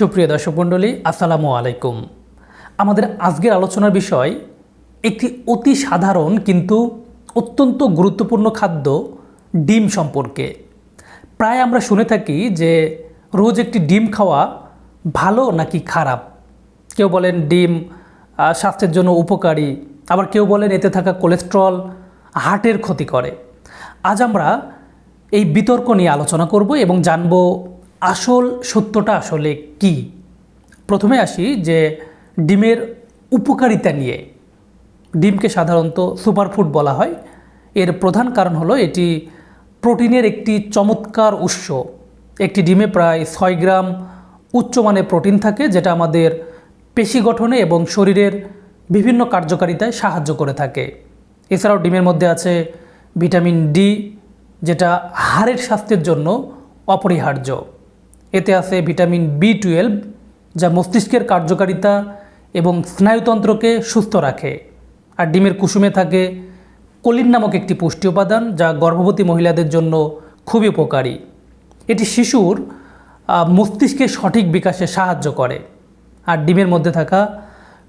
সুপ্রিয় দর্শক মণ্ডলী, আসসালামু আলাইকুম। আমাদের আজকের আলোচনার বিষয়, একটি অতি সাধারণ কিন্তু অত্যন্ত গুরুত্বপূর্ণ খাদ্য, ডিম সম্পর্কে। প্রায় আমরা শুনে থাকি যে রোজ একটি ডিম খাওয়া ভালো নাকি খারাপ? কেউ বলেন ডিম স্বাস্থ্যের জন্য উপকারী। আবার কেউ বলেন এতে থাকা কোলেস্ট্রল হার্টের ক্ষতি করে। আজ আমরা এই বিতর্ক নিয়ে আলোচনা করব এবং জানব আসল সত্যটা আসলে কি? প্রথমে আসি যে ডিমের উপকারিতা নিয়ে। ডিমকে সাধারণত সুপারফুড বলা হয়। এর প্রধান কারণ হলো এটি প্রোটিনের একটি চমৎকার উৎস। একটি ডিমে প্রায় ছয় গ্রাম উচ্চমানের প্রোটিন থাকে, যেটা আমাদের পেশি গঠনে এবং শরীরের বিভিন্ন কার্যকারিতায় সাহায্য করে থাকে। এছাড়াও ডিমের মধ্যে আছে ভিটামিন ডি, যেটা হাড়ের স্বাস্থ্যের জন্য অপরিহার্য। এতে আছে ভিটামিন বি টুয়েলভ যা মস্তিষ্কের কার্যকারিতা এবং স্নায়ুতন্ত্রকে সুস্থ রাখে। আর ডিমের কুসুমে থাকে কলিন নামক একটি পুষ্টি উপাদান, যা গর্ভবতী মহিলাদের জন্য খুবই উপকারী। এটি শিশুর মস্তিষ্কের সঠিক বিকাশে সাহায্য করে। আর ডিমের মধ্যে থাকা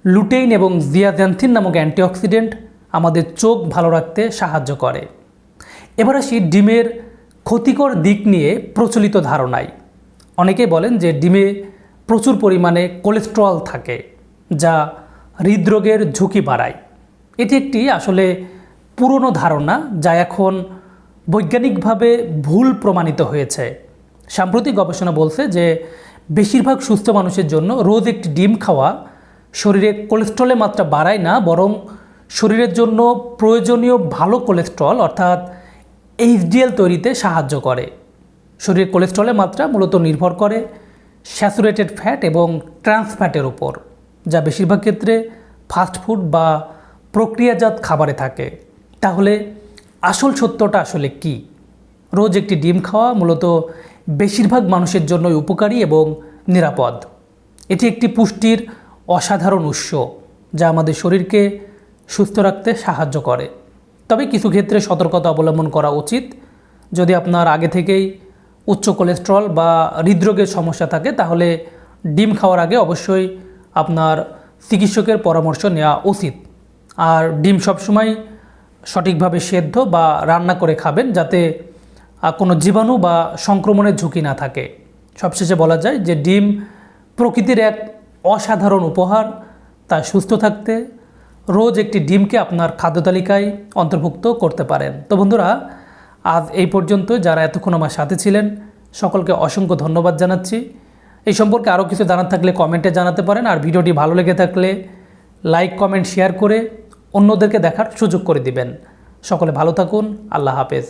লুটেইন এবং জিয়াজ্যান্থিন নামক অ্যান্টিঅক্সিডেন্ট আমাদের চোখ ভালো রাখতে সাহায্য করে। এবার আসি ডিমের ক্ষতিকর দিক নিয়ে প্রচলিত ধারণায়। অনেকেই বলেন যে ডিমে প্রচুর পরিমাণে কোলেস্ট্রল থাকে, যা হৃদরোগের ঝুঁকি বাড়ায়। এটি একটি আসলে পুরনো ধারণা যা এখন বৈজ্ঞানিকভাবে ভুল প্রমাণিত হয়েছে। সাম্প্রতিক গবেষণা বলছে যে বেশিরভাগ সুস্থ মানুষের জন্য রোজ একটি ডিম খাওয়া শরীরে কোলেস্ট্রলের মাত্রা বাড়ায় না, বরং শরীরের জন্য প্রয়োজনীয় ভালো কোলেস্ট্রল অর্থাৎ এইচডিএল তৈরিতে সাহায্য করে। শরীরে কোলেস্ট্রলের মাত্রা মূলত নির্ভর করে স্যাচুরেটেড ফ্যাট এবং ট্রান্স ফ্যাটের উপর যা বেশিরভাগ ক্ষেত্রে ফাস্টফুড বা প্রক্রিয়াজাত খাবারে থাকে। তাহলে আসল সত্যটা আসলে কি? রোজ একটি ডিম খাওয়া মূলত বেশিরভাগ মানুষের জন্যই উপকারী এবং নিরাপদ। এটি একটি পুষ্টির অসাধারণ উৎস, যা আমাদের শরীরকে সুস্থ রাখতে সাহায্য করে। তবে কিছু ক্ষেত্রে সতর্কতা অবলম্বন করা উচিত। যদি আপনার আগে থেকেই উচ্চ কোলেস্ট্রল বা হৃদরোগের সমস্যা থাকে, তাহলে ডিম খাওয়ার আগে অবশ্যই আপনার চিকিৎসকের পরামর্শ নেওয়া উচিত। আর ডিম সবসময় সঠিকভাবে সেদ্ধ বা রান্না করে খাবেন যাতে কোনো জীবাণু বা সংক্রমণের ঝুঁকি না থাকে। সবশেষে বলা যায় যে ডিম প্রকৃতির এক অসাধারণ উপহার, তা সুস্থ থাকতে রোজ একটি ডিমকে আপনার খাদ্য তালিকায় অন্তর্ভুক্ত করতে পারেন। তো বন্ধুরা আজ এই পর্যন্ত যারা এতক্ষণ আমার সাথে ছিলেন, সকলকে অসংখ্য ধন্যবাদ জানাচ্ছি। এই সম্পর্কে আরও কিছু জানার থাকলে কমেন্টে জানাতে পারেন, আর ভিডিওটি ভালো লেগে থাকলে লাইক, কমেন্ট, শেয়ার করে অন্যদেরকে দেখার সুযোগ করে দিবেন। সকলে ভালো থাকুন, আল্লাহ হাফেজ।